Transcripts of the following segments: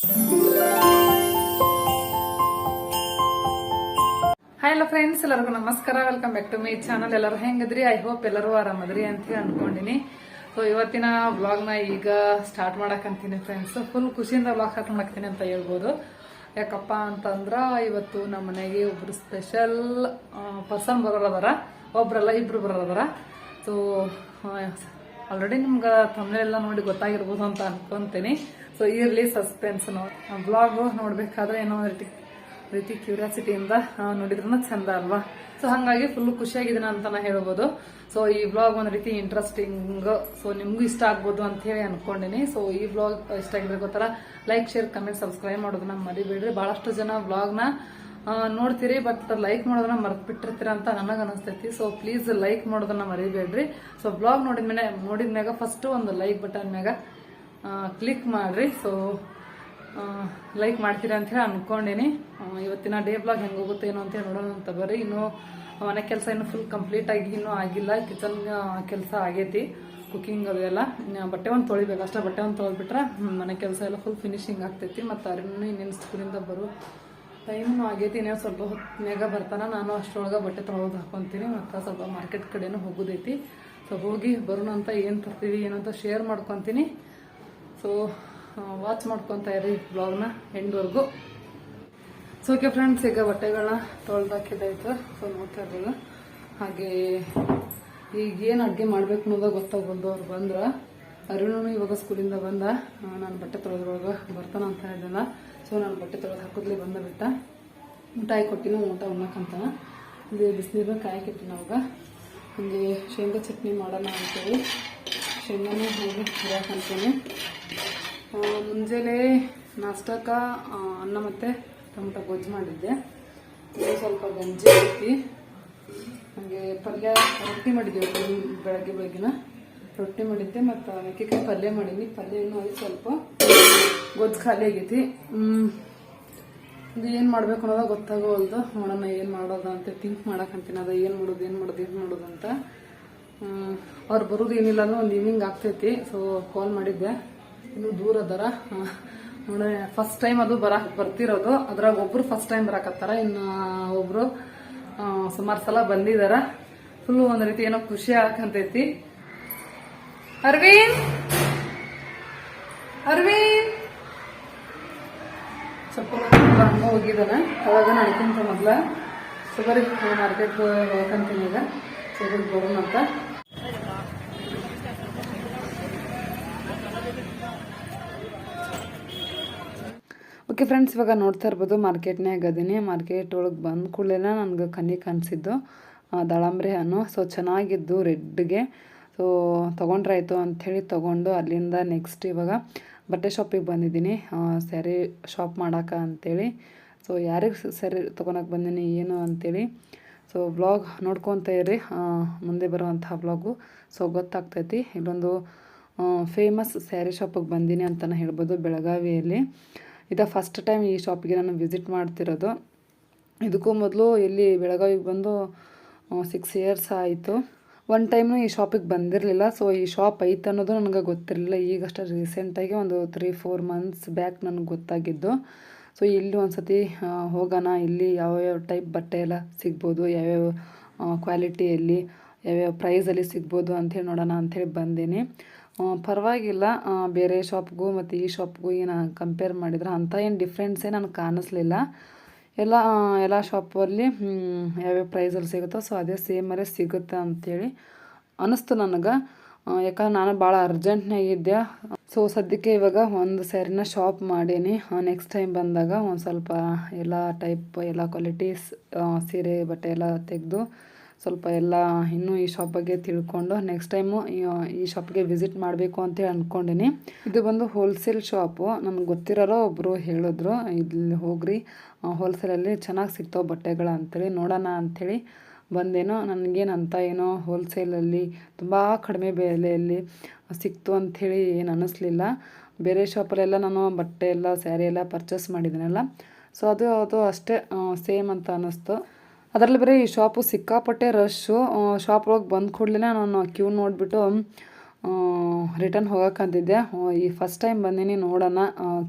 Hi ಎಲ್ಲ friends ಎಲ್ಲರಿಗೂ ನಮಸ್ಕಾರ. Welcome back to my channel ಎಲ್ಲರೂ ಹೆಂಗದ್ರಿ? ಐ ಹೋಪ್ ಎಲ್ಲರೂ ಆರಾಮದ್ರಿ ಅಂತ ಅನ್ಕೊಂಡಿನಿ. ಸೊ ಇವತ್ತಿನ ವ್ಲಾಗ್ನ ಈಗ ಸ್ಟಾರ್ಟ್ ಮಾಡಕಂತೀನಿ ಫ್ರೆಂಡ್ಸ್ ಫುಲ್ ಖುಷಿಯಿಂದ ವ್ಲಾಗ್ ಸ್ಟಾರ್ಟ್ ಮಾಡಕ್ತೀನಿ ಅಂತ ಹೇಳ್ಬೋದು. ಯಾಕಪ್ಪ ಅಂತಂದ್ರ, ಇವತ್ತು ನಮ್ಮ ಮನೆಗೆ ಒಬ್ರು ಸ್ಪೆಷಲ್ ಪರ್ಸನ್ ಬರೋರದಾರ. ಒಬ್ರಲ್ಲ ಇಬ್ರು ಬರೋರದಾರ. ಸೊ ಆಲ್ರೆಡಿ ನಿಮ್ಗೆ ತಮ್ಮನೆಲ್ಲ ನೋಡಿ ಗೊತ್ತಾಗಿರ್ಬೋದು ಅಂತ ಅನ್ಕೊಂತೀನಿ. ಸೊ ಇರ್ಲಿ ಸಸ್ಪೆನ್ಸ್ ಬ್ಲಾಗ್ ನೋಡ್ಬೇಕಾದ್ರೆ ಏನೋ ರೀತಿ ರೀತಿ ಕ್ಯೂರಿಯಾಸಿಟಿಯಿಂದ ನೋಡಿದ್ರೂ ಚಂದ ಅಲ್ವಾ? ಸೊ ಹಂಗಾಗಿ ಫುಲ್ ಖುಷಿಯಾಗಿದ್ದೀನಿ ಅಂತ ನಾ ಹೇಳ್ಬೋದು. ಸೊ ಈ ಬ್ಲಾಗ್ ಒಂದ್ ರೀತಿ ಇಂಟ್ರೆಸ್ಟಿಂಗ್ ಸೊ ನಿಮ್ಗೂ ಇಷ್ಟ ಆಗ್ಬೋದು ಅಂತ ಹೇಳಿ ಅನ್ಕೊಂಡಿನಿ. ಸೊ ಈ ಬ್ಲಾಗ್ ಇಷ್ಟ ಆಗಿದ್ರೆ ಗೊತ್ತಾ ಲೈಕ್ ಶೇರ್ ಕಮೆಂಟ್ ಸಬ್ಸ್ಕ್ರೈಬ್ ಮಾಡೋದನ್ನ ಮರಿಬೇಡ್ರಿ. ಬಹಳಷ್ಟು ಜನ ಬ್ಲಾಗ್ನ ನೋಡ್ತೀರಿ ಬಟ್ ಲೈಕ್ ಮಾಡೋದನ್ನ ಮರ್ತ್ ಬಿಟ್ಟಿರ್ತೀರ ಅಂತ ನನಗೆ ಅನಿಸ್ತೈತಿ. ಸೊ ಪ್ಲೀಸ್ ಲೈಕ್ ಮಾಡೋದನ್ನ ಮರಿಬೇಡ್ರಿ. ಸೊ ಬ್ಲಾಗ್ ನೋಡಿದ್ಮೇಲೆ, ನೋಡಿದ್ಮ್ಯಾಗ ಫಸ್ಟ್ ಒಂದು ಲೈಕ್ ಬಟನ್ ಮ್ಯಾಗ ಕ್ಲಿಕ್ ಮಾಡ್ರಿ. ಸೊ ಲೈಕ್ ಮಾಡ್ತೀರಾ ಅಂತ ಹೇಳಿ ಅನ್ಕೊಂಡೇನಿ. ಇವತ್ತಿನ ಡೇ ಬ್ಲಾಗ್ ಹೆಂಗೆ ಹೋಗುತ್ತೆ, ಏನೋ ಅಂತ ಹೇಳಿ ನೋಡೋಣ ಅಂತ ಬರ್ರಿ. ಇನ್ನು ಮನೆ ಕೆಲಸ ಇನ್ನು ಫುಲ್ ಕಂಪ್ಲೀಟ್ ಆಗಿ ಇನ್ನೂ ಆಗಿಲ್ಲ. ಕಿಚನ್ ಕೆಲಸ ಆಗೈತಿ ಕುಕಿಂಗ್ ಅದು ಎಲ್ಲ. ಬಟ್ಟೆ ಒಂದು ತೊಳಿಬೇಕು. ಅಷ್ಟೇ ಬಟ್ಟೆ ಒಂದು ತೊಳೆದ್ಬಿಟ್ರೆ ಮನೆ ಕೆಲಸ ಎಲ್ಲ ಫುಲ್ ಫಿನಿಶಿಂಗ್ ಆಗ್ತೈತಿ. ಮತ್ತು ಅರಿನೂ ಇನ್ನೇನು ಸ್ಕೂಲಿಂದ ಬರೋ ಟೈಮು ಆಗೈತಿ. ಇನ್ನೇನು ಸ್ವಲ್ಪ ಹೊತ್ತಿನಾಗ ಬರ್ತಾನೆ. ನಾನು ಅಷ್ಟರೊಳಗೆ ಬಟ್ಟೆ ತೊಳೆದು ಹಾಕೊತೀನಿ. ಮತ್ತು ಸ್ವಲ್ಪ ಮಾರ್ಕೆಟ್ ಕಡೆನೂ ಹೋಗೋದೈತಿ. ಸೊ ಹೋಗಿ ಬರೋಣ ಅಂತ ಏನು ತರ್ತೀವಿ, ಏನಂತ ಶೇರ್ ಮಾಡ್ಕೊತೀನಿ. ಸೊ ವಾಚ್ ಮಾಡ್ಕೊತ ಇರಿ ಬ್ಲಾಗ್ನ ಎಂಡ್ವರೆಗೂ. ಸೊ ಓಕೆ ಫ್ರೆಂಡ್ಸ್ ಈಗ ಬಟ್ಟೆಗಳನ್ನ ತೊಳೆದಾಕಿದ್ದಾಯ್ತು ಸೊ ನೋಡ್ತಾ ಇರ್ಬೋದು ಹಾಗೆ ಈಗ ಏನು ಅಡುಗೆ ಮಾಡ್ಬೇಕು ಅನ್ನೋದು ಗೊತ್ತಾಗ್ಬೋದು ಅವ್ರು ಬಂದ್ರ, ಅರುಣನು ಇವಾಗ ಸ್ಕೂಲಿಂದ ಬಂದ. ನಾನು ಬಟ್ಟೆ ತೊಳೆದ್ರೊಳಗೆ ಬರ್ತಾನ ಅಂತ ಇದ್ದಲ್ಲ ಸೊ ನಾನು ಬಟ್ಟೆ ತೊಳೆದು ಹಾಕೋದ್ಲಿ ಬಂದ ಬಿಟ್ಟ. ಊಟ ಕೊಟ್ಟಿನ, ಊಟ ಉಣ್ಣಕ್ಕಂತ ಇಲ್ಲಿ ಬಿಸಿನೀರು ಕಾಯಕ್ಕಿಟ್ಟಿನ ಅವಾಗ ಹಾಗೆ ಶೇಂಗಾ ಚಟ್ನಿ ಮಾಡೋಣ ಅಂತೇಳಿ. ಶೇಂಗಾನು ಹೋಗಿ ಹುರಿಯಾಕಂತೀನಿ ಆ, ಮುಂಜಾನೆ ನಾಷ್ಟಕ್ಕೆ ಅನ್ನ ಮತ್ತು ಟೊಮೊಟೊ ಗೊಜ್ಜು ಮಾಡಿದ್ದೆ. ಸ್ವಲ್ಪ ಗಂಜಿ ಐತಿ ಹಾಗೆ ಪಲ್ಯ ರೊಟ್ಟಿ ಮಾಡಿದ್ದೆ ಬೆಳಗ್ಗೆ- ಬೆಳಗ್ಗೆನ. ರೊಟ್ಟಿ ಮಾಡಿದ್ದೆ ಮತ್ತು ಮೆಕ್ಕೆಕಾಯಿ ಪಲ್ಯ ಮಾಡೀನಿ. ಪಲ್ಯ ಅದು ಸ್ವಲ್ಪ. ಗೊಜ್ಜು ಖಾಲಿ ಆಗೈತಿ. ಇದು ಏನು ಮಾಡಬೇಕು ಅನ್ನೋದ ಗೊತ್ತಾಗೋಲ್ದು ನೋಡೋಣ ಏನು ಮಾಡೋದು ಅಂತ ಥಿಂಕ್ ಮಾಡಕ್ಕಂತೀನಿ ಅದ ಏನು ಮಾಡೋದು ಏನು ಮಾಡೋದು ಏನು ಮಾಡೋದು ಅಂತ. ಅವ್ರು ಬರೋದು ಏನಿಲ್ಲ ಒಂದು ಈವ್ನಿಂಗ್ ಆಗ್ತೈತಿ. ಸೊ ಕಾಲ್ ಮಾಡಿದ್ದೆ. ಇನ್ನು ದೂರ ಅದರ. ಫಸ್ಟ್ ಟೈಮ್ ಅದು ಬರ ಬರ್ತಿರೋದು. ಅದ್ರಾಗ ಒಬ್ರು ಫಸ್ಟ್ ಟೈಮ್ ಬರಾಕತ್ತಾರ. ಇನ್ನು ಒಬ್ರು ಸುಮಾರು ಸಲ ಬಂದಿದಾರ. ಫುಲ್ ಒಂದ್ ರೀತಿ ಏನೋ ಖುಷಿ ಆಗಂತೈತಿ ಅರವಿಂದ್! ಅರವಿಂದ್! ಸ್ವಲ್ಪ ಹಂಗ ಹೋಗಿದಾನೆ ಅವಾಗ ನಡ್ಕೊಂತ ಮೊದ್ಲ. ಸೊ ಬರೀ ಮಾರ್ಕೆಟ್ ಹೋಗಂತೀನಿ ಈಗ ಸೊ ಬರೋಣ ಅಂತ ಓಕೆ ಫ್ರೆಂಡ್ಸ್ ಇವಾಗ ನೋಡ್ತಾ ಇರ್ಬೋದು ಮಾರ್ಕೆಟ್ನಾಗ ಅದೀನಿ. ಮಾರ್ಕೆಟ್ ಒಳಗೆ ಬಂದ ಕೂಡಲೇ ನನಗೆ ಕನ್ನಿ ಕಾಣಿಸಿದ್ದು. ದಾಳಂಬ್ರಿ ಹಣ್ಣು. ಸೊ ಚೆನ್ನಾಗಿದ್ದು ರೆಡ್ಗೆ. ಸೊ ತೊಗೊಂಡ್ರಾಯ್ತು ಅಂಥೇಳಿ ತೊಗೊಂಡು ಅಲ್ಲಿಂದ ನೆಕ್ಸ್ಟ್ ಇವಾಗ ಬಟ್ಟೆ ಶಾಪಿಗೆ ಬಂದಿದ್ದೀನಿ. ಸ್ಯಾರಿ ಶಾಪ್ ಮಾಡೋಕೆ ಅಂಥೇಳಿ ಸೊ ಯಾರಿಗೆ ಸ್ಯಾರಿ ತೊಗೊಳಕ್ಕೆ ಬಂದೀನಿ, ಏನು ಅಂಥೇಳಿ ಸೊ ವ್ಲಾಗ್ ನೋಡ್ಕೊತ ಇರಿ ಮುಂದೆ ಬರುವಂತಹ ವ್ಲಾಗು ಸೊ ಗೊತ್ತಾಗ್ತೈತಿ. ಇಲ್ಲೊಂದು ಫೇಮಸ್ ಸ್ಯಾರಿ ಶಾಪಿಗೆ ಬಂದೀನಿ ಅಂತಲೇ ಹೇಳ್ಬೋದು ಬೆಳಗಾವಿಯಲ್ಲಿ. ಇದು ಫಸ್ಟ್ ಟೈಮ್ ಈ ಶಾಪಿಗೆ ನಾನು ವಿಸಿಟ್ ಮಾಡ್ತಿರೋದು. ಇದಕ್ಕೂ ಮೊದಲು ಇಲ್ಲಿ ಬೆಳಗಾವಿಗೆ ಬಂದು ಸಿಕ್ಸ್ ಇಯರ್ಸ್ ಆಯಿತು. ಒನ್ ಟೈಮ್ನು ಈ ಶಾಪಿಗೆ ಬಂದಿರಲಿಲ್ಲ. ಸೊ ಈ ಶಾಪ್ ಐತೆ ಅನ್ನೋದು ನನಗೆ ಗೊತ್ತಿರಲಿಲ್ಲ. ಈಗಷ್ಟೇ ರೀಸೆಂಟಾಗಿ ಒಂದು ತ್ರೀ ಫೋರ್ ಮಂತ್ಸ್ ಬ್ಯಾಕ್ ನನಗೆ ಗೊತ್ತಾಗಿದ್ದು. ಸೊ ಇಲ್ಲಿ ಒಂದು ಸತಿ ಹೋಗೋಣ. ಇಲ್ಲಿ ಯಾವ್ಯಾವ ಟೈಪ್ ಬಟ್ಟೆ ಎಲ್ಲ ಸಿಗ್ಬೋದು, ಯಾವ್ಯಾವ ಕ್ವಾಲಿಟಿಯಲ್ಲಿ ಯಾವ್ಯಾವ ಪ್ರೈಸಲ್ಲಿ ಸಿಗ್ಬೋದು ಅಂಥೇಳಿ ನೋಡೋಣ ಅಂಥೇಳಿ ಬಂದೀನಿ. ಪರವಾಗಿಲ್ಲ. ಬೇರೆ ಶಾಪ್ಗೂ ಮತ್ತು ಈ ಶಾಪ್ಗೂ ಏನು ಕಂಪೇರ್ ಮಾಡಿದ್ರೆ ಅಂಥ ಏನು ಡಿಫ್ರೆನ್ಸೇ ನನಗೆ ಕಾಣಿಸ್ಲಿಲ್ಲ. ಎಲ್ಲ ಎಲ್ಲ ಶಾಪಲ್ಲಿ ಯಾವ್ಯಾವ ಪ್ರೈಸಲ್ಲಿ ಸಿಗುತ್ತೋ ಸೊ ಅದೇ ಸೇಮರೇ ಸಿಗುತ್ತೆ ಅಂಥೇಳಿ ಅನ್ನಿಸ್ತು ನನಗೆ. ಯಾಕಂದ್ರೆ ನಾನು ಭಾಳ ಅರ್ಜೆಂಟ್ನಾಗಿದ್ದೆ ಸೊ ಸದ್ಯಕ್ಕೆ ಇವಾಗ ಒಂದು ಸ್ಯಾರಿನ ಶಾಪ್ ಮಾಡೀನಿ. ನೆಕ್ಸ್ಟ್ ಟೈಮ್ ಬಂದಾಗ ಒಂದು ಸ್ವಲ್ಪ ಎಲ್ಲ ಟೈಪ್ ಎಲ್ಲ ಕ್ವಾಲಿಟೀಸ್ ಸೀರೆ, ಬಟ್ಟೆ ಎಲ್ಲ ತೆಗೆದು ಸ್ವಲ್ಪ ಎಲ್ಲ ಇನ್ನೂ ಈ ಶಾಪ್ ಬಗ್ಗೆ ತಿಳ್ಕೊಂಡು ನೆಕ್ಸ್ಟ್ ಟೈಮು ಈ ಶಾಪ್ಗೆ ವಿಸಿಟ್ ಮಾಡಬೇಕು ಅಂತೇಳಿ ಅಂದ್ಕೊಂಡಿನಿ ಇದು ಬಂದು ಹೋಲ್ಸೇಲ್ ಶಾಪು ನಮ್ಗೆ ಗೊತ್ತಿರೋರು ಒಬ್ಬರು ಹೇಳಿದ್ರು ಇಲ್ಲಿ ಹೋಗ್ರಿ ಹೋಲ್ಸೇಲಲ್ಲಿ ಚೆನ್ನಾಗಿ ಸಿಗ್ತಾವೆ ಬಟ್ಟೆಗಳು ಅಂಥೇಳಿ ನೋಡೋಣ ಅಂಥೇಳಿ ಬಂದೇನೋ. ನನಗೇನು ಅಂತ ಏನೋ ಹೋಲ್ಸೇಲಲ್ಲಿ ತುಂಬ ಕಡಿಮೆ ಬೆಲೆಯಲ್ಲಿ ಸಿಕ್ತು ಅಂಥೇಳಿ ಏನು ಅನ್ನಿಸ್ಲಿಲ್ಲ ಬೇರೆ ಶಾಪಲ್ಲೆಲ್ಲ ನಾನು ಬಟ್ಟೆ ಎಲ್ಲ ಸ್ಯಾರಿ ಎಲ್ಲ ಪರ್ಚೇಸ್ ಮಾಡಿದ್ದೀನಲ್ಲ ಸೊ ಅದು ಅದು ಅಷ್ಟೇ ಸೇಮ್ ಅಂತ ಅನ್ನಿಸ್ತು ಅದರಲ್ಲಿ ಬೇರೆ ಈ ಶಾಪು ಸಿಕ್ಕಾಪಟ್ಟೆ ರಶ್ಶು ಶಾಪ್ ಒಳಗೆ ಬಂದ ಕೂಡಲೇ ನಾನು ಕ್ಯೂ ನೋಡಿಬಿಟ್ಟು ರಿಟರ್ನ್ ಹೋಗೋಕ್ಕಂತಿದ್ದೆ ಈ ಫಸ್ಟ್ ಟೈಮ್ ಬಂದೀನಿ, ನೋಡೋಣ.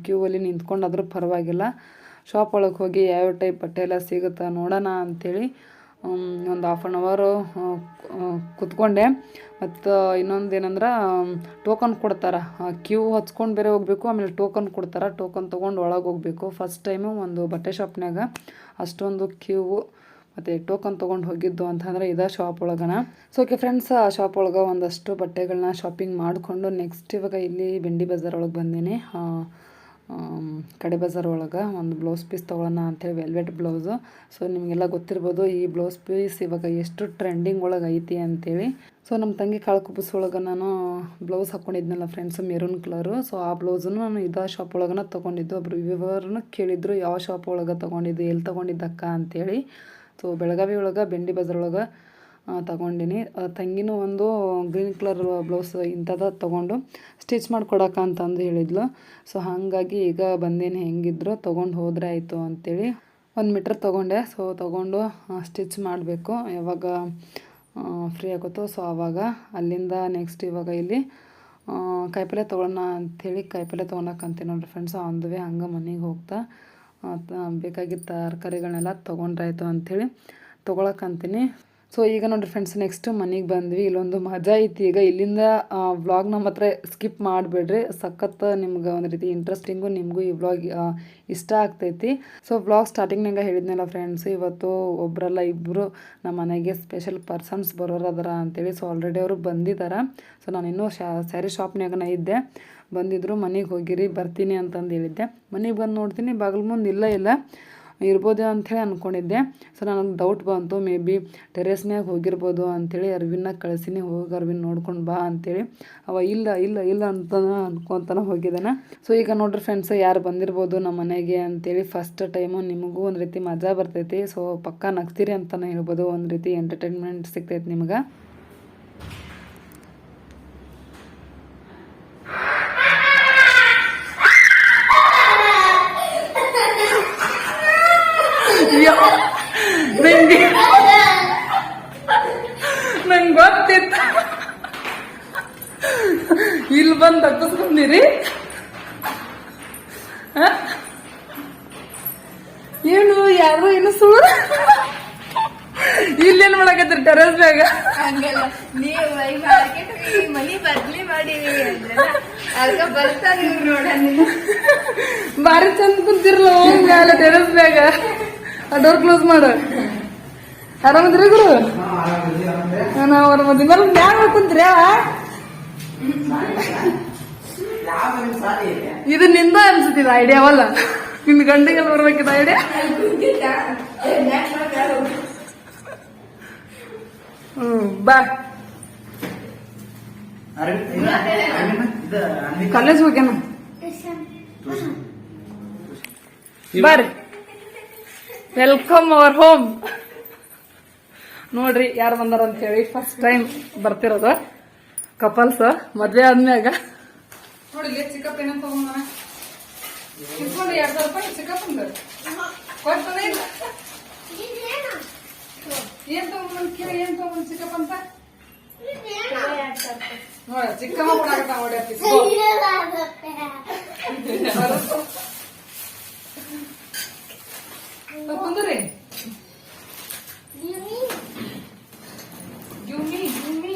ಕ್ಯೂ ಅಲ್ಲಿ ನಿಂತ್ಕೊಂಡಾದ್ರೂ ಪರವಾಗಿಲ್ಲ. ಶಾಪ್ ಒಳಗೆ ಹೋಗಿ ಯಾವ್ಯಾವ ಟೈಪ್ ಬಟ್ಟೆ ಎಲ್ಲ ಸಿಗುತ್ತಾ ನೋಡೋಣ ಅಂಥೇಳಿ ಒಂದು ಹಾಫ್ ಆನ್ ಅವರು ಕುತ್ಕೊಂಡೆ. ಮತ್ತು ಇನ್ನೊಂದು ಏನಂದ್ರೆ ಟೋಕನ್ ಕೊಡ್ತಾರೆ. ಕ್ಯೂ ಹಚ್ಕೊಂಡು ಬೇರೆ ಹೋಗಬೇಕು, ಆಮೇಲೆ ಟೋಕನ್ ಕೊಡ್ತಾರೆ. ಟೋಕನ್ ತೊಗೊಂಡು ಒಳಗೆ ಹೋಗಬೇಕು. ಫಸ್ಟ್ ಟೈಮು ಒಂದು ಬಟ್ಟೆ ಶಾಪ್ನಾಗ ಅಷ್ಟೊಂದು ಕ್ಯೂ ಮತ್ತು ಟೋಕನ್ ತೊಗೊಂಡು ಹೋಗಿದ್ದು ಅಂತಂದರೆ ಇದೇ ಶಾಪ್ ಒಳಗನ. ಸೊ ಓಕೆ ಫ್ರೆಂಡ್ಸ್ ಆ ಶಾಪ್ ಒಳಗೆ ಒಂದಷ್ಟು ಬಟ್ಟೆಗಳನ್ನ ಶಾಪಿಂಗ್ ಮಾಡಿಕೊಂಡು ನೆಕ್ಸ್ಟ್ ಇವಾಗ ಇಲ್ಲಿ ಬೆಂಡಿ ಬಜಾರ್ ಒಳಗೆ ಬಂದೀನಿ. ಕಡೆ ಬಜಾರ್ ಒಳಗೆ ಒಂದು ಬ್ಲೌಸ್ ಪೀಸ್ ತೊಗೊಳೋಣ ಅಂಥೇಳಿ ವೆಲ್ವೆಟ್ ಬ್ಲೌಸು ಸೊ ನಿಮಗೆಲ್ಲ ಗೊತ್ತಿರ್ಬೋದು ಈ ಬ್ಲೌಸ್ ಪೀಸ್ ಇವಾಗ ಎಷ್ಟು ಟ್ರೆಂಡಿಂಗ್ ಒಳಗೆ ಐತಿ ಅಂತೇಳಿ. ಸೊ ನಮ್ಮ ತಂಗಿ ಕಾಳ್ಕುಬ್ಬಸ್ ಒಳಗೆ ನಾನು ಬ್ಲೌಸ್ ಹಾಕ್ಕೊಂಡಿದ್ನಲ್ಲ ಫ್ರೆಂಡ್ಸ್ ಮೆರೂನ್ ಕಲರು ಸೊ ಆ ಬ್ಲೌಸನ್ನು ನಾನು ಇದೇ ಶಾಪ್ ಒಳಗನ ತೊಗೊಂಡಿದ್ದು. ಒಬ್ಬರು ವಿವರನ್ನು ಕೇಳಿದ್ರು, ಯಾವ ಶಾಪ್ ಒಳಗೆ ತೊಗೊಂಡಿದ್ದು ಎಲ್ಲಿ ತೊಗೊಂಡಿದ್ದಕ್ಕ ಅಂತೇಳಿ. ಸೊ ಬೆಳಗಾವಿ ಒಳಗೆ, ಬೆಂಡಿ ಬಜಾರ್ ಒಳಗೆ ತಗೊಂಡಿನಿ. ತಂಗಿನೂ ಒಂದು ಗ್ರೀನ್ ಕಲರ್ ಬ್ಲೌಸ್ ಇಂಥದ್ದು ತೊಗೊಂಡು ಸ್ಟಿಚ್ ಮಾಡಿಕೊಡಕ್ಕ ಅಂತಂದು ಹೇಳಿದ್ಲು. ಸೊ ಹಾಗಾಗಿ ಈಗ ಬಂದೇನು ಹೆಂಗಿದ್ರು ತೊಗೊಂಡು ಹೋದರೆ ಆಯಿತು ಅಂತೇಳಿ ಒಂದು ಮೀಟ್ರ್ ತೊಗೊಂಡೆ. ಸೊ ತೊಗೊಂಡು ಸ್ಟಿಚ್ ಮಾಡಬೇಕು. ಯಾವಾಗ ಫ್ರೀ ಆಗುತ್ತೋ ಸೊ ಆವಾಗ ಅಲ್ಲಿಂದ ನೆಕ್ಸ್ಟ್ ಇವಾಗ ಇಲ್ಲಿ ಕಾಯಿಪಲ್ಲೆ ತೊಗೊಳ್ಳೋಣ ಅಂಥೇಳಿ ಕಾಯಿಪಲ್ಯ ತೊಗೊಳಕ್ಕಂತೀನಿ ನೋಡ್ರಿ ಫ್ರೆಂಡ್ಸ್ ಆನ್ ದ ವೇ ಹಂಗೆ ಮನೆಗೆ ಹೋಗ್ತಾ ಬೇಕಾಗಿದ್ದ ತರಕಾರಿಗಳನ್ನೆಲ್ಲ ತೊಗೊಂಡ್ರಾಯ್ತು ಅಂಥೇಳಿ ತೊಗೊಳಕ್ಕಂತೀನಿ. ಸೊ ಈಗ ನೋಡಿರಿ ಫ್ರೆಂಡ್ಸ್ ನೆಕ್ಸ್ಟ್ ಮನೆಗೆ ಬಂದ್ವಿ. ಇಲ್ಲೊಂದು ಮಜಾ ಐತಿ. ಈಗ ಇಲ್ಲಿಂದ ವ್ಲಾಗ್ ನಮ್ಮ ಹತ್ರ ಸ್ಕಿಪ್ ಮಾಡಿಬಿಡ್ರಿ. ಸಖತ್ತು ನಿಮ್ಗೆ ಒಂದು ರೀತಿ ಇಂಟ್ರೆಸ್ಟಿಂಗು ನಿಮಗೂ ಈ ವ್ಲಾಗ್ ಇಷ್ಟ ಆಗ್ತೈತಿ. ಸೊ ವ್ಲಾಗ್ ಸ್ಟಾರ್ಟಿಂಗ್ನಾಗ ಹೇಳಿದ್ನಲ್ಲ ಫ್ರೆಂಡ್ಸ್ ಇವತ್ತು ಒಬ್ಬರಲ್ಲ ಇಬ್ಬರು ನಮ್ಮ ಮನೆಗೆ ಸ್ಪೆಷಲ್ ಪರ್ಸನ್ಸ್ ಬರೋರು ಅದರ ಅಂತೇಳಿ. ಸೊ ಆಲ್ರೆಡಿ ಅವರು ಬಂದಿದ್ದಾರೆ ಸೊ ನಾನು ಇನ್ನೂ ಶಾ ಸ್ಯಾರಿ ಶಾಪ್ನಾಗನ ಇದ್ದೆ. ಬಂದಿದ್ದರು ಮನೆಗೆ ಹೋಗಿರಿ, ಬರ್ತೀನಿ ಅಂತಂದು ಹೇಳಿದ್ದೆ. ಮನೆಗೆ ಬಂದು ನೋಡ್ತೀನಿ. ಬಾಗಿಲು ಮುಂದೆ ಇಲ್ಲ ಇಲ್ಲ. ಇರ್ಬೋದು ಅಂಥೇಳಿ ಅಂದ್ಕೊಂಡಿದ್ದೆ ಸೊ ನನಗೆ ಡೌಟ್ ಬಂತು. ಮೇ ಬಿ ಟೆರೇಸ್ನ್ಯಾಗ ಹೋಗಿರ್ಬೋದು ಅಂಥೇಳಿ ಅರ್ವಿನ ಕಳಿಸಿನಿ, ಹೋಗಿ ಅರ್ವಿನ್ ನೋಡ್ಕೊಂಡು ಬಾ ಅಂಥೇಳಿ. ಅವ ಇಲ್ಲ ಇಲ್ಲ ಇಲ್ಲ ಅಂತ ಅನ್ಕೊತಾನೆ ಹೋಗಿದ್ದಾನೆ ಸೊ ಈಗ ನೋಡ್ರಿ ಫ್ರೆಂಡ್ಸ್ ಯಾರು ಬಂದಿರ್ಬೋದು ನಮ್ಮ ಮನೆಗೆ ಅಂತೇಳಿ ಫಸ್ಟ್ ಟೈಮು ನಿಮಗೂ ಒಂದು ರೀತಿ ಮಜಾ ಬರ್ತೈತಿ. ಸೊ ಪಕ್ಕ ನಗ್ತೀರಿ ಅಂತಲೇ ಹೇಳ್ಬೋದು. ಒಂದು ರೀತಿ ಎಂಟರ್ಟೈನ್ಮೆಂಟ್ ಸಿಗ್ತೈತೆ ನಿಮ್ಗೆ ನಂಗೆ ನಂಗೆ ಗೊತ್ತಿತ್ತು ಇಲ್ಲಿ ಬಂದು ತಪ್ಪಿಸ್ಕೊಂಡಿರಿ ಏನು ಯಾರು ಏನು ಸುಳ್ಳು ಇಲ್ಲೇನ್ ಮಾಡಕತ್ರಿ ಟೆರಸ್ ಬ್ಯಾಗ ಹಂಗಲ್ಲ ನೀವು ಈ ಮಾರ್ಕೆಟ್ ಮನಿ ಬದ್ಲಿ ಮಾಡಿರಿ ಅಂದ್ರಲ್ಲ ಅದಕ್ಕೆ ಬರ್ತಾರ ಇವ್ರು ನೋಡಣ ಬಾರಿ ಚಂದ ಕುಂತಿರ್ಲ ಹೋಗಲ್ಲ ಟೆರಸ್ ಬ್ಯಾಗ ಡೋರ್ ಕ್ಲೋಸ್ ಮಾಡ. ಆರಾಮದ್ರಿ ಗುರು? ನಾವು ಆರಾಮದ್ರಿ ಮೇಲೆ ಮ್ಯಾಗ ಕುಂತ್ರಿ ಇದು ನಿಂದ ಅನ್ಸುತ್ತಿದ ಐಡಿಯಾವಲ್ಲ ನಿನ್ ಗಂಡಿಗೆಲ್ಲ ಬರ್ಬೇಕಿದ ಐಡಿಯಾ ಹ್ಮ್ ಬಾ. ಕಾಲೇಜ್ ಹೋಗ್ಯಾನ? ಬರ್ರಿ ವೆಲ್ಕಮ್ ಅವರ್ ಹೋಮ್ ನೋಡ್ರಿ ಯಾರು ಬಂದಾರ ಅಂತ ಹೇಳಿ ಫಸ್ಟ್ ಟೈಮ್ ಬರ್ತಿರೋದು ಕಪಲ್ಸ್ ಮದ್ವೆ ಆದ್ಮ್ಯಾಗ. ನೋಡಿ ಚಿಕ್ಕಪ್ಪ ಏನಂತ ತಗೊಂಡ್ರಿ ಎರಡ್ ಸಾವಿರ ರೂಪಾಯಿ ಕೊಡ್ತಾನೆ ಇಲ್ಲ. ಏನ್ ತಗೊಂಡ್ ಕೇಳಿ ಏನ್ ತಗೊಂಡ್ ಚಿಕ್ಕಪ್ಪ ಅಂತ? ನೋಡ ಚಿಕ್ಕಮ್ಮ ಕೊಡಾಕತ್ತ ಹೊಡ್ಯಾತಿ ಕುಂದ್ರಿ Give me, give me.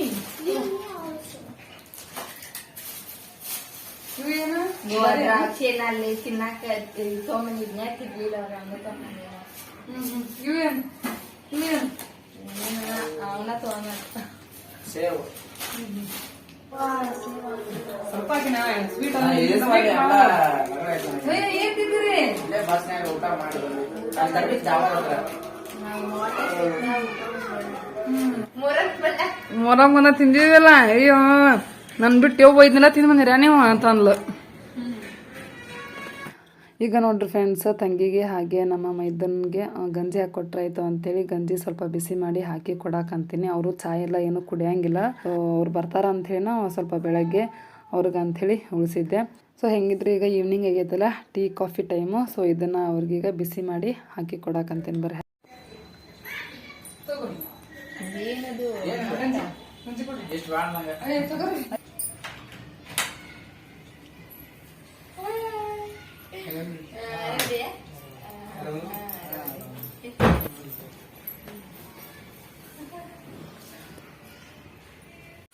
ಇವು ಏನು? ದ್ರಾಕ್ಷಿ ಅಲ್ಲಿ ತಿನ್ನಕ ತೊಗೊಂಬಂದಿದ್ನ ತಿರ್ಲಿಲ್ಲ ಅವ್ರ ಹಂಗ ತೊಗೊಂಬಂದಿಲ್ಲ ಹ್ಮ್, ಹ್ಮ್. ಇವು ಏನು? ಇವು ಏನು? ಅವನ ತೊಗೊಂಡ ಸ್ವಲ್ಪ ಮನ ಸ್ವೀಟ್ ಬಲ್ಲ ಮೊರಮ್ಮನ ತಿಂದಿದ್ವಲ್ಲ ಅಯ್ಯೋ ನನ್ ಬಿಟ್ಟು ಯಾವ ಒಯ್ದನೆಲ್ಲ ತಿಂದ್ ಬಂದಿರ ನೀವು ಅಂತ ಅಂದ್ಲು. ಈಗ ನೋಡ್ರಿ ಫ್ರೆಂಡ್ಸ್ ತಂಗಿಗೆ ಹಾಗೆ ನಮ್ಮ ಮೈದನ್ಗೆ ಗಂಜಿ ಹಾಕೊಟ್ರಾಯ್ತು ಅಂತೇಳಿ ಗಂಜಿ ಸ್ವಲ್ಪ ಬಿಸಿ ಮಾಡಿ ಹಾಕಿ ಕೊಡಾಕಂತೀನಿ ಅವರು ಚಾಯ್ ಎಲ್ಲ ಏನು ಕುಡಿಯಂಗಿಲ್ಲ. ಸೊ ಅವ್ರು ಬರ್ತಾರ ಅಂಥೇಳಿ ನಾವು ಸ್ವಲ್ಪ ಬೆಳಗ್ಗೆ ಅವ್ರಿಗೆ ಅಂಥೇಳಿ ಉಳಿಸಿದ್ದೆ. ಸೊ ಹೆಂಗಿದ್ರು ಈಗ ಈವ್ನಿಂಗ್ ಆಗೈತಲ್ಲ ಟೀ ಕಾಫಿ ಟೈಮು ಸೊ ಇದನ್ನು ಅವ್ರಿಗೀಗ ಬಿಸಿ ಮಾಡಿ ಹಾಕಿ ಕೊಡಾಕಂತೀನಿ ಬರ್ರಿ. ಏನದು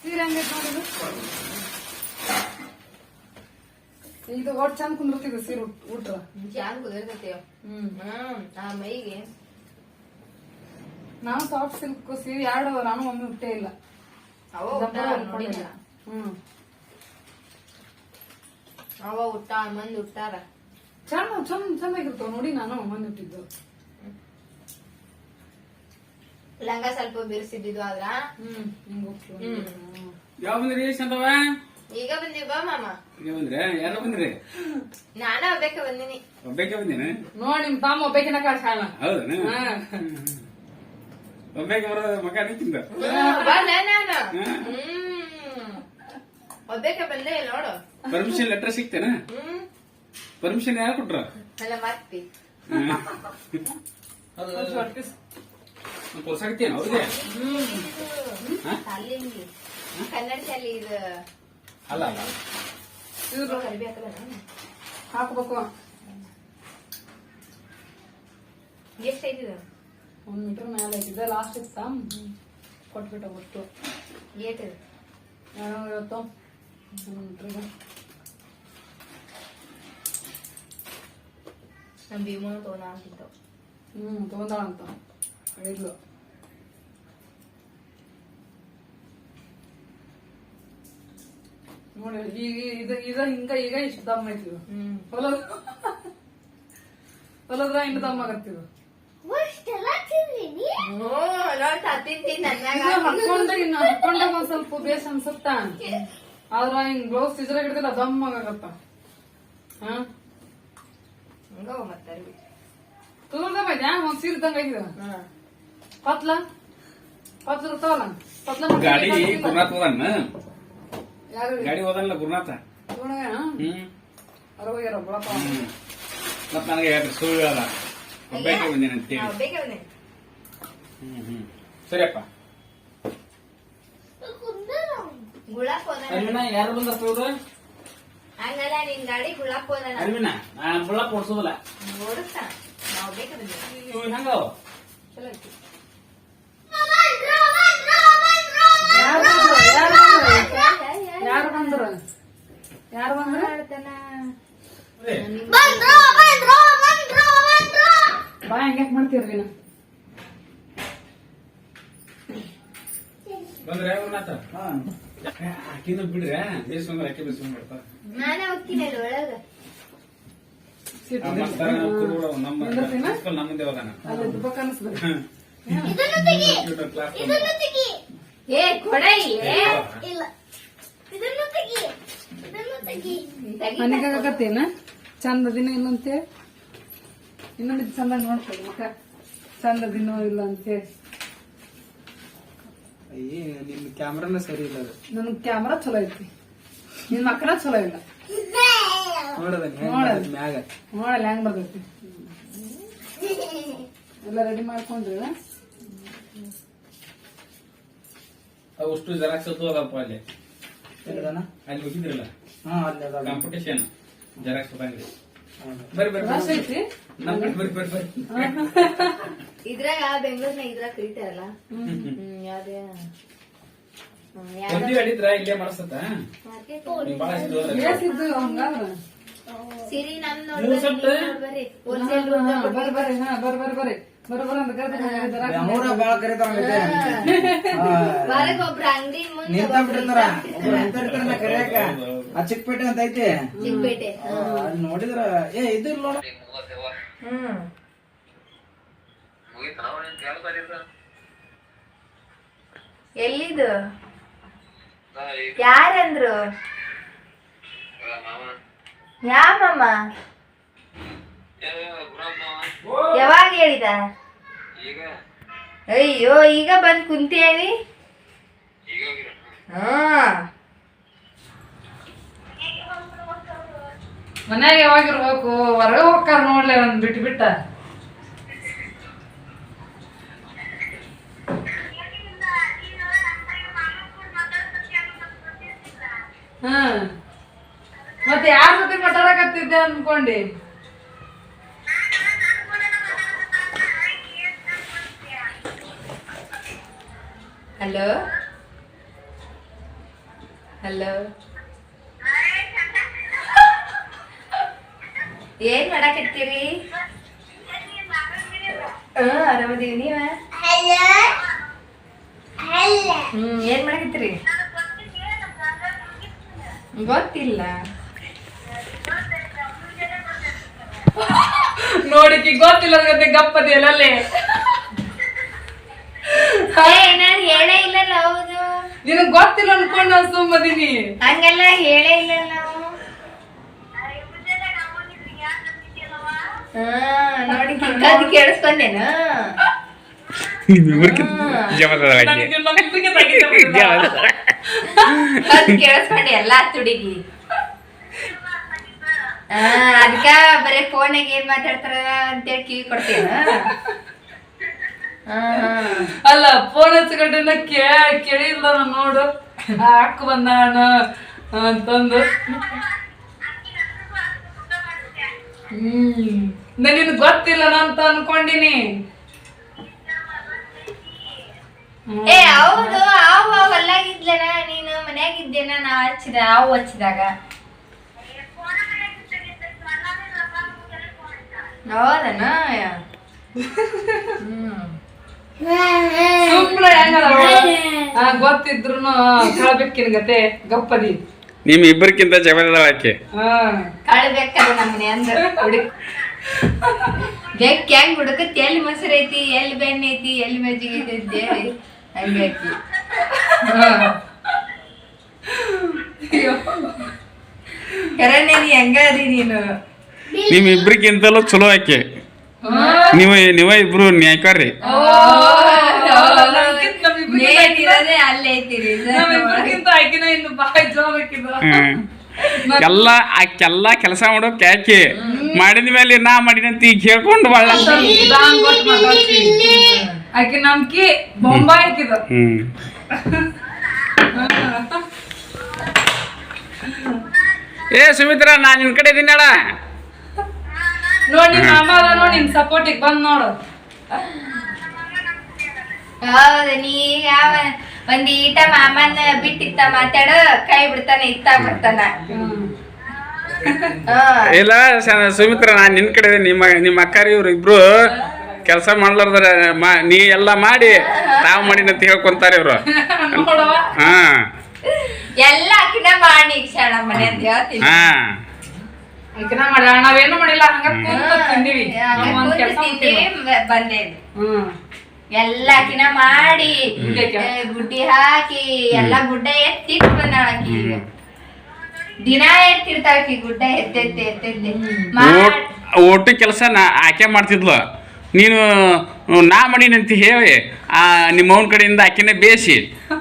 ಸೀರೆ ನೋಡಿದು ಇದು ಒಟ್ಟು ಚಂದ ಕುಂದಿರ್ತಿದ್ದೆ ಸೀರೆ ಉಟ್- ಉಟ್ರ. ಚಾನ್ ಕುದಿರ್ತೈತೆ ಹ್ಮ್. ಹ್ಮ್ ಆ ಮೈಗೆ. ನಾನು ಸಾಫ್ಟ್ ಸಿಲ್ಕ್ ಸೀರೆ ಎರಡು ನಾನು ಒಮ್ಮೆ ಉಟ್ಟೇ ಇಲ್ಲ. ಹ್ಮ್. ಅವ ಉಟ್ಟ ಮಂದಿ ಉಟ್ಟಾರ ಚಂದ ಚಂದ ಚಂದಾಗಿರ್ತಾವ ನೋಡಿ ನಾನು ಮಂದಿ ಉಟ್ಟಿದ್ದು ಲಂಗ ಸ್ವಲ್ಪ ಬಿರ್ಸಿದ್ದು ಆದ್ರ? ಹ್ಮ್. ಹ್ಮ್. ಯಾವ ಬಂದ್ರಿ ಚಂದವ ಈಗ ಬಂದಿ ಬಾ ಮಾಮ. ಈಗ ಬಂದ್ರೆ? ಯಾರು ಬಂದ್ರಿ? ನಾನ ಒಬ್ಬಾಕ ಬಂದಿನಿ. ಒಬ್ಬಕ್ಕೆ ಬಂದಿನ? ನೋಡಿ ನಿಮ್ ತಮ್ಮ ಒಬ್ಬಕಿನ ಕಾಸ ಹೌದನ ಹಾ. ಒಬ್ಬಕ್ಕೆ ಬರೋ ಮಗ ನಿಂತಿಂದ? ಬಂದೆ ನಾನು. ಹ್ಮ್. ಒಬ್ಬಾಕ ಬಂದೆ ನೋಡು. ಪರ್ಮಿಷನ್ ಲೆಟರ್ ಸಿಗ್ತೇನ? ಹ್ಮ್. ಪರ್ಮಿಷನ್ ಯಾರು ಕೊಟ್ರ? ಅಲ್ಲ ಕೊಡ್ಸಾಕತ್ತೇನ ಅವ್ರಿಗೆ ಶಾಲಿಂಗಿ ಕನ್ನಡ ಶಾಲಿ ಇದು ಅಲ್ಲ ಅಲ್ಲ. ಇವ್ರು ಕರಿಬೇಕಲ್ಲ ಹಾಕ್ಬೇಕು. ಎಷ್ಟ್ ಐತಿದ ಒಂದ್ ಮೀಟರ್ ಮೇಲೆ ಐತಿದೆ ಲಾಸ್ಟ್ ಇತ್ತ? ಕೊಟ್ಬಿಟ್ಟು ಒಟ್ಟು ಏಟ್? ಇವತ್ತು. ಒಂದ್ ಮೀಟ್ರಿಗೆ ನಮ್ ಭೀಮನು ತೋನ ಅಂತಿತ್ತು ಹ್ಮ್ ತಗೊಂಡಾಳಂತ ಹೇಳಿದ್ಲು ನೋಡಿ ಈಗ ಇದು ಈಗ ಹಿಂಗ ಈಗ ಇಷ್ಟು ದಮ್ಮ ಐತಿದು ಹ್ಮ್ ಹೊಲದ ಹೊಲದ್ರ ಹ್ಞೂ ತಿಂತೀನಿ ನನ್ಯಾಗ ಇದು ಹಾಕೊಂಡ ಇನ್ನು ಹಾಕೊಂಡಾಗ ಒಂದ್ ಸ್ವಲ್ಪ ಬೇಸ್ ಅನ್ಸುತ್ತ ಆದ್ರ ಹಿಂಗ್ ಬ್ಲೌಸ್ ಇದ್ರ ಹಿಡಿದಿಲ್ಲ ದಮ್ಮ ಆಗತ್ತ ಹಾ ಹಂಗ ಮತ್ತೆ ತುಳ್ದಮ್ಮ ಐತೆ. ಒಂದ್ ಸೀರೆ ಹಾ. ಪತ್ಲ? ಪತ್ಲ ಇರ್ತಾವಲ್ಲ ಪತ್ಲ ಗಾಡಿ ಗುರುನಾಥ್ ಹೋದನ್ನ ಯಾರು ಗಾಡಿ ಹೋದಲ್ಲ ಗುರುನಾಥ? ಹ್ಮ್. ಅರವಯ್ಯಾರ ಹ್ಮ್. ಮತ್ ನನಗೆ ಹೇಳ್ರಿ ಸುಳ್ಳು ಹೇಳಲ್ಲ. ಒಬ್ಬಕ್ಕೆ ಬಂದೇನೆ ಅಂತೇಳಿ ಬೇಗ ಬಂದೆ ಹ್ಮ್ ಹ್ಮ್. ಸರಿಯಪ್ಪ. ಗುಳಾಕ್ ಹೋದ ಯಾರು ಬಂದ ಹಂಗಲ್ಲ ನಿನ್ ಗಾಡಿ ಹೋದ ನಾನು ನಾವ್ ಇವ್ ಚಲೋ ಐತಿ. ಯಾರು ಬಂದ್ರು? ಯಾರು ಬಂದ್ರು? ಯಾರು ಬಂದ್ರು? ಯಾರು ಬಂದ್ರು? ಮಾಡ್ತಾನ ಬಾ ಹೆಂಗ್ಯಾಕ್ ಮಾಡ್ತೀರಿ ನಾ ಬಂದ್ರೆ ಗುರುನಾಥ ಆಕಿನ ಬಿಡ್ರೆ ಬೇಸ್ಕೊಂಡ್ರೆ ಆಕಿ ಬಿಸಿ ನಾನೇ ಹೋಗ್ತೀನಿ ಅಲ್ಲಿ ಒಳಗ ಸಿಟ್ಟು ಆ ಮಸ್ತ ಕುರುಡ ನಮ್ಮ ನಿಂದಿರ್ತೀನ? ಪ್ರಿನ್ಸಿಪಲ್ ನಮ್ಮ ಮುಂದೆ ಹೋದಾನ ಅಲ್ಲಿ ದುಬ್ಬಕ್ ಅನ್ಸ್ಬೇಕು ಕಂಪ್ಯೂಟರ್ ಕ್ಲಾಸ್ ಏ ಕೊಡ ಇಲ್ಲೇ ಮನೆಗಾಗತ್ತೇನ ಚಂದ ದಿನ ಇಲ್ಲ ಅಂತೇಳಿ ಇನ್ನೊಂದು ಚಂದ ನೋಡ್ಕೊಳ್ಳಿ ಮಕ್ಕ ಚಂದ ದಿನ ಇಲ್ಲ ಅಂತೇಳಿ ಅಯ್ಯೇ ನಿಮ್ ಕ್ಯಾಮ್ರಾನ ಸರಿ ಇಲ್ಲ ಅದು. ನನ್ ಕ್ಯಾಮ್ರಾ ಚಲೋ ಐತಿ. ನಿನ್ ಮಕ್ಕಳ ಚಲೋ ಇಲ್ಲ. ನೋಡದ. ನೋಡೋದು. ಮ್ಯಾಗ? ನೋಡಲ್ಲ ಹೆಂಗ್ ಬರ್ತೈತಿ? ಎಲ್ಲ ರೆಡಿ ಮಾಡ್ಕೊಂಡ್ರಿ ಅಷ್ಟು ಜೆರಾಕ್ಸ್ ಅದಪ್ಪ ಅಲ್ಲಿ? ಅಲ್ಲಿ ಹೋಗಿದ್ರಲ್ಲ? ಕಾಂಪಿಟೇಷನ್ ಜೆರಾಕ್ಸ್ ಬಂದ್ರಿ. ಬರ್ರಿ ಬರ್ರಿ ನಮ್ ಕಡೆ ಬರ್ರಿ ಬರ್ರಿ ಬರ್ರಿ. ಇದ್ರಾಗ ಬೆಂಗಳೂರ್ನಾಗ ಇದ್ರಾಗ ಕರೀತಾರಲ್ಲ? ಯಾವ್ದೇ? ಒಂದಿ ಅಡಿದ್ರ ಇಲ್ಲೇ ಮಾಡಿಸ್ತತ? market ಸಿರಿ ಬರ್ರಿ. ಹಾ ಬರ್ರಿ ಬರ್ರಿ ಬರ್ರಿ ಅಂತ ಕರೆದ್ರೆ ಬೆಂಗ್ಳೂರ ಬಾಳ ಕರೀತಾರ ಹೊರಗ್ ಒಬ್ರ ಅಂಗಡಿ ಮುಂದೆ ನಿಂತ ಬಿಟ್ಟಿರ್ತಾರ. ಒಬ್ರು ನಿಂತಿರ್ತಾರ ನಾ ಕರಿಯಾಕ ಆ ಚಿಕ್ಕಪೇಟೆ ಅಂತ ಐತಿ. ಚಿಕ್ಕಪೇಟೆ ಅಲ್ಲಿ ನೋಡಿದ್ರ. ಏ ಇದು ನೋಡ. ಹ್ಮ್. ಎಲ್ಲಿದು? ಯಾರಂದ್ರು? ಯಾ ಮಾಮ? ಯಾವಾಗ ಹೇಳಿದ? ಅಯ್ಯೋ, ಈಗ ಬಂದು ಕುಂತೀವಿ ಮನ್ಯಾಗ ಯಾವಾಗ ಇರ್ಬೇಕು? ಹೊರಗೆ ಹೋಗ್ತಾರ ನೋಡ್ಲಿ ಒಂದ್ ಬಿಟ್ಟು ಬಿಟ್ಟ. ಹಾ. ಮತ್ತೆ ಯಾರ ಜೊತೆ ಮಾತಾಡಕತ್ತಿದ್ದೆ ಅನ್ಕೊಂಡೆ? ಹಲೋ? ಹಲೋ? ಏನ್ ಮಾಡಾಕತ್ತೀರಿ? ಆರಾಮದೀವಿ ನೀವ? ಹ್ಮ್, ಏನ್ ಮಾಡಾಕತ್ತೀರಿ? ಗೊತ್ತಿಲ್ಲ. ನೋಡಿಕಿ ಗೊತ್ತಿಲ್ಲ ಗತ್ತೆ ಗಪ್ಪದಿ ಅಲ್ಲೇ? ನಾನು ಹೇಳೇ ಇಲ್ಲಲ್ಲ ಹೌದು. ನಿನಗ್ ಗೊತ್ತಿಲ್ಲ ಅನ್ಕೊಂಡು ನಾನು ಸುಮ್ಮದಿನಿ ಹಂಗೆಲ್ಲ ಹೇಳೇ ಹಾ ನೋಡಿ ಕೇಳಿಸ್ಕೊಂಡೇನು? ಅದ್ ಕೇಳಿಸ್ಕೊಂಡೆ ಎಲ್ಲಾ ತುಡಿಗಿ ಅದಕ್ಕ ಬರೇ ಫೋನಾಗ ಏನ್ ಮಾತಾಡ್ತಾರ ಅಂತೇಳಿ ಕಿವಿ ಕೊಡ್ತೇನ? ಅಲ್ಲ ಫೋನ್ ಹಚ್ಕೊಂಡ ಕೇಳಿಲ್ಲ ನಾನು ನೋಡು. ಅಕ್ಕ ಬಂದಾನ ಅಂತಂದು. ಹ್ಮ್. ನನಗೆ ಗೊತ್ತಿಲ್ಲ ಅಂತ ಅನ್ಕೊಂಡಿನಿ. ಏ ಹೌದು ಅವ್ ಹೊಲ್ಲಾಗಿದ್ಲೇನ ನೀನು ಮನ್ಯಾಗಿದ್ದೇನ ನಾ ಹಚ್ಚಿದ ಅವು ಹಚ್ಚಿದಾಗ. ಹೌದನ? ಹ್ಮ್. ಸುಮ್ಮನೆ ಹೆಂಗದ ಗೊತ್ತಿದ್ರುನು ಕೇಳ್ಬೇಕಿನ ಗತೆ. ಗಪ್ಪದಿ. ನಿಮ್ ಇಬ್ಬರಿಗಿಂತ ಜಬರದ ಆಕೆ. ಹಾ. ಕಳ್ಬೇಕಲ್ಲ ನಮ್ಮನೆ ಅಂದ್ರ. ಹುಡುಕ್. ಬೆಕ್ಕ ಹೆಂಗ್ ಹುಡುಕತ್ ಎಲ್ಲಿ ಮೊಸರು ಐತಿ? ಎಲ್ಲಿ ಬೆಣ್ಣೆ ಐತಿ? ಎಲ್ಲಿ ಮಜ್ಜಿಗೆ ಐತಿ ಅಂತೇಳಿ ಹಂಗೈತಿ ಕರನೆ ನೀ ಹೆಂಗ ಅದಿ ನೀನು. ನಿಮ್ ಇಬ್ಬರಿಗಿಂತಲೂ ಚಲೋ ಆಕೆ. ನೀವ ನೀವ ಇಬ್ರು ನ್ಯಾಯಕಾರ್ರಿ ಎಲ್ಲ ಆಕೆಲ್ಲ ಕೆಲಸ ಮಾಡೋ ಆಕೆ. ಮಾಡಿದ ಮೇಲೆ ನಾ ಮಾಡಿನಂತ ಈಗ ಹೇಳ್ಕೊಂಡು ಬಾಳ ಆಕಿ. ನಮ್ಕಿ ಬೊಂಬಾಯಿ ಹಾಕಿದ ಏ ಸುಮಿತ್ರಾ ನಾ ನಿನ್ ಕಡೆ ಇದೀನಳ ನೋಡಿ ಮಾಮ ಅದ ನೋಡಿ ನಿನ್ ಸಪೋರ್ಟಿಗೆ ಬಂದ್ ನೋಡು. ಹೌದು ನೀ ಯಾವ ಒಂದ್ ಈಟ ಮಾಮನ ಬಿಟ್ಟಿತ್ತ ಮಾತಾಡ ಕೈ ಬಿಡ್ತಾನೆ ಇತ್ತ ಬರ್ತಾನ ಹಾ. ಇಲ್ಲ ಸ- ಸುಮಿತ್ರಾ ನಾ ನಿನ್ ಕಡೆ. ನಿಮ್ಮ ನಿಮ್ಮ ಅಕ್ಕಾರಿ ಇವ್ರು ಇಬ್ರು ಕೆಲಸ ಮಾಡ್ಲಾರ್ದಾರ ಮಾ- ನೀ ಎಲ್ಲ ಮಾಡಿ ತಾವ್ ಮಾಡಿನಂತ ಹೇಳ್ಕೊಂತಾರ ಇವ್ರು. ಹಾ. ಎಲ್ಲ ಹಾಕಿನ ಮಾಡಿ ಕ್ಷಣ ಮನೆ ಅಂತ ಹೇಳ್ತೀನಿ. ಹಾ. ಆಕಿನ ಮಾಡಿ ನಾವೇನು ಮಾಡಿಲ್ಲ ಹಂಗ ಕೂತ ತಿಂದಿವಿ. ನಮ್ಗ್ ಒಂದ್ ಕೆಲ್ಸ ತಿಂತೀವಿ ಬ- ಬಂದೇವಿ. ಹ್ಮ್. ಎಲ್ಲ ಹಾಕಿನ ಮಾಡಿ ಗುಡ್ಡೆ ಹಾಕಿ. ಎಲ್ಲ ಗುಡ್ಡ ಎತ್ತಿ ಬಂದಾಳಕಿ. ದಿನ ಎತ್ತಿರ್ತಾಳಕಿ ಗುಡ್ಡ ಎತ್ತೆತ್ತೆ ಎತ್ತೆತ್ತೆ ಒಟ್ಟು ಕೆಲಸ ನಾ ಆಕೆ ಮಾಡ್ತಿದ್ಲು. ನೀನು ನಾ ಮಾಡಿನಂತ ಹೇಳಿ ಆ ನಿಮ್ಮವನ ಕಡೆಯಿಂದ ಆಕೆನೇ ಬೇಸಿ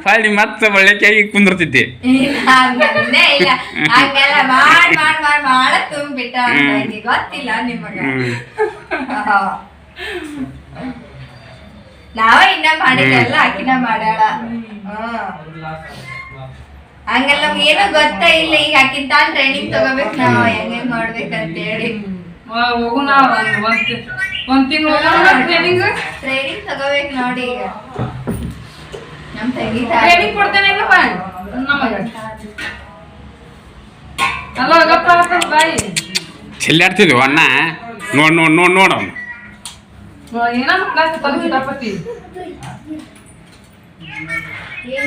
ಹೊಳ್ಳಿ ಮತ್ತೆ ಒಳ್ಳೆ ಕೈ ಕುಂದಿರ್ತಿದ್ದೆ. ಇಲ್ಲ, ಹಂಗಂದೇ ಇಲ್ಲ ಹಂಗೆಲ್ಲ ಮಾಡ್ ಮಾಡ್ ಮಾಡ್ ಮಾಡ ತುಂಬಿಟ್ಟ ಅಂತ ಐತಿ. ಗೊತ್ತಿಲ್ಲ ನಿಮಗ. ನಾವ ಇನ್ನ ಆಕಿನ ಮಾಡ್ಯಾಳ. ಹಂಗೆಲ್ಲ ನಮ್ಗ್ ಏನೋ ಗೊತ್ತ ಇಲ್ಲ ಈಗ ಆಕಿನ್ ತಾನ್ ಟ್ರೈನಿಂಗ್ ತಗೋಬೇಕು ನಾವ್ ಹೆಂಗ್ ಹೆಂಗ್ ಮಾಡ್ಬೇಕಂತ ಹೇಳಿ ಒಂದ್ ತಿಂಗಳ ಟ್ರೈನಿಂಗ್ ಟ್ರೈನಿಂಗ್ ತಗೋಬೇಕು ನೋಡಿ ಈಗ. ನಮ್ ತಂಗಿ ಟ್ರೈನಿಂಗ್ ಕೊಡ್ತೇನೆ ಇಲ್ಲಪ್ಪ ನಮಗ ಅಲ್ಲ ಗಪ್ಪ ಬಾಯಿ. ಚೆಲ್ಲಾಡ್ತಿದ್ವು ಅಣ್ಣ. ನೋಡ್ ನೋಡ್ ನೋಡ್ ನೋಡ ಏನ ಮಾಡ್ಲಾಕತ್ತಲ್ಲ ಕಿತಾಪತಿ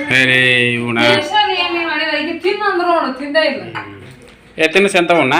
ಬೇರೆ ಇವನ ಮಾಡಿದ ಈಗ ತಿನ್ನು ಅಂದ್ರು ನೋಡು ತಿಂದೇ ಇಲ್ಲ. ಎತ್ತಿನ ಸಂತವಣ್ಣ